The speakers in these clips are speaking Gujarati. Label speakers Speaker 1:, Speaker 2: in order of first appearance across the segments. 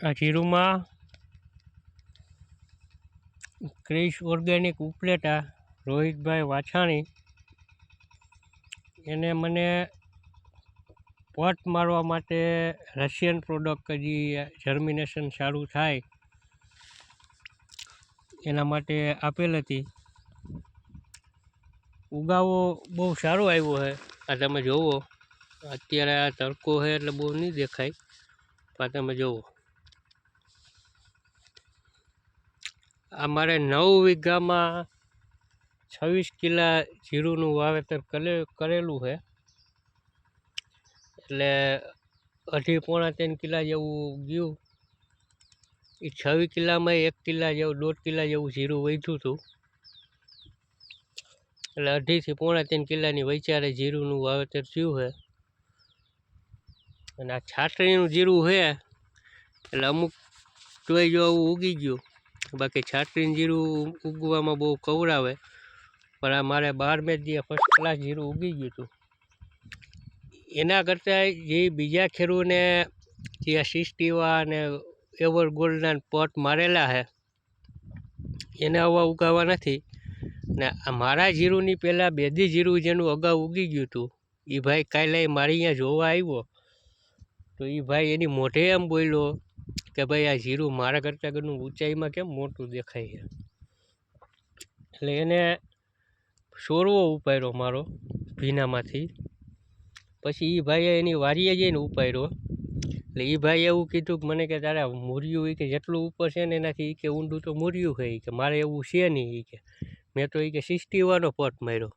Speaker 1: આ જીરુમાં ક્રિશ ઓર્ગેનિક ઉપલેટા, રોહિતભાઈ વાછાણી. એને મને પટ મારવા માટે રશિયન પ્રોડક્ટ હજી જર્મિનેશન સારું થાય, એના માટે આપેલ હતી. ઉગાવો બહુ સારો આવ્યો છે આ તમે જુઓ અત્યારે આ તડકો છે એટલે બહુ નહીં દેખાય. પણ તમે જુઓ આ મારે નવ વીઘામાં છવ્વીસ કિલા જીરુંનું વાવેતર કરે કરેલું છે. એટલે અઢી પોણા ત્રણ કિલા જેવું ગયું. એ છવ્વીસ કિલ્લામાં એક કિલ્લા જેવું, દોઢ કિલ્લા જેવું જીરું વધ્યું હતું. એટલે અઢીથી પોણા ત્રણ કિલ્લાની વૈચારે જીરુંનું વાવેતર થયું છે. અને આ છાટણીનું જીરું છે. એટલે અમુક તોય જો આવું ઉગી ગયું. બાકી છાટરીને જીરું ઉગવામાં બહુ કવરાવે પણ આ મારે બાર મેં જે ફર્સ્ટ ક્લાસ જીરું ઉગી ગયું હતું. એના કરતાં જે બીજા ખેડૂને જે આ સિસ્ટીવા અને એવર ગોલ્ડના પોટ મારેલા છે એને આવા ઉગાવા નથી. ને મારા જીરુંની પહેલાં બેદી જીરું જેનું અગાઉ ઉગી ગયું હતું એ ભાઈ કાલે મારી અહીંયા જોવા આવ્યો. તો એ ભાઈ એની મોઢે એમ બોલ્યો કે ભાઈ આ જીરું મારા કરતાં ઘરનું ઊંચાઈમાં કેમ મોટું દેખાય છે? એટલે એને સોરવો ઉપાડ્યો મારો ભીનામાંથી. પછી એ ભાઈએ એની વારીએ જઈને ઉપાડ્યો. એટલે એ ભાઈએ એવું કીધું કે મને કે તારે મૂર્યું એ કે જેટલું ઉપર છે ને એનાથી કે ઊંડું તો મૂર્યું છે કે, મારે એવું છે નહીં એ કે. મેં તો એ કે સિસ્ટીવાનો પટ માર્યો.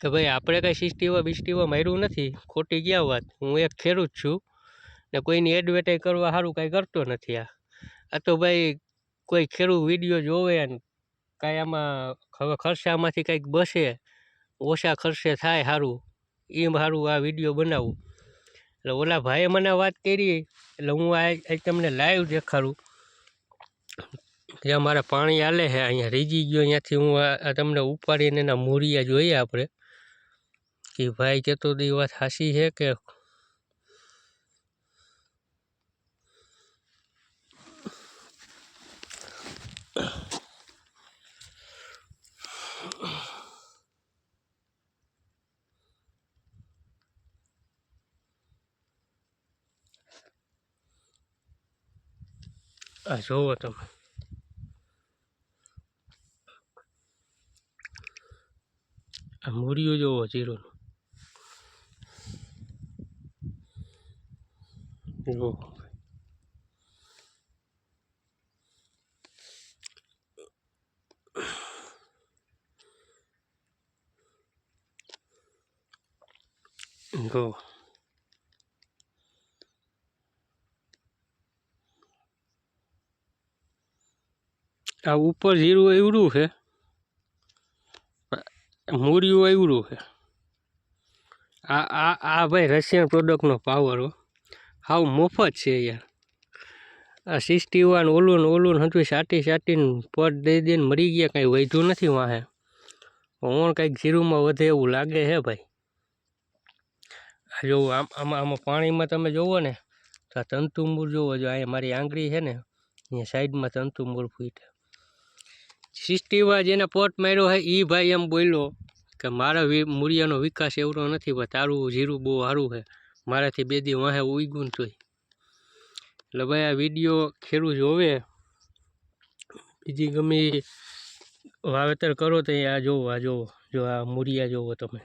Speaker 1: કે ભાઈ આપણે કાંઈ સિસ્ટીવા બિસ્ટીવા માર્યું નથી, ખોટી ગયા વાત? હું એક ખેડૂત છું. ને કોઈની એડવર્ટાઈઝ કરવા સારું કાંઈ કરતો નથી આ. આ તો ભાઈ કોઈ ખેડૂત વીડિયો જોવે ને કાંઈ આમાં હવે ખર્ચામાંથી કંઈક બસે, ઓછા ખર્ચે થાય સારું એમ સારું આ વીડિયો બનાવું. એટલે ઓલા ભાઈએ મને વાત કરી, એટલે હું આ તમને લાઈવ દેખાડું. જ્યાં મારે પાણી હાલે છે, અહીંયા રીજી ગયો અહીંયાથી હું આ તમને ઉપાડીને એના મૂરિયા જોઈએ આપણે. કે ભાઈ કહેતો એ વાત સાચી છે કે આ જોવો તમે આ મૂળિયું જોવો જીરુંનું જુઓ જુઓ આ ઉપર જીરું એવડું છે. મૂળિયું એવડું છે. આ આ આ ભાઈ રશિયન પ્રોડક્ટનો પાવર હાવ મફત છે યાર. આ સિક્સટી વન ઓલું ને ઓલું હતું સાટી સાટીને પટ દઈ દઈને મરી ગયા, કાંઈ વધ્યું નથી વાહે. ઓણ કાંઈક જીરુંમાં વધે એવું લાગે છે ભાઈ. આ જોવો આમ, આમાં આમાં પાણીમાં તમે જોવો ને, તો આ તંતુમૂળ જોવો, જો અહીંયા મારી આંગળી છે ને, અહીંયા સાઈડમાં તંતુમૂળ ફૂટ. સિસ્ટીવા જેને પોટ માર્યો હે એ ભાઈ એમ બોલ્યો કે મારા મૂળિયાનો વિકાસ એવડો નથી, પણ તારું જીરું બહુ સારું છે મારાથી બે દી વાહે ઉગ્યું તોય. એટલે ભાઈ આ વીડિયો ખેડૂત જોવે. બીજી ગમે વાવેતર કરો તો આ જોવો આ જોવો, જો આ મૂળિયા જોવો તમે.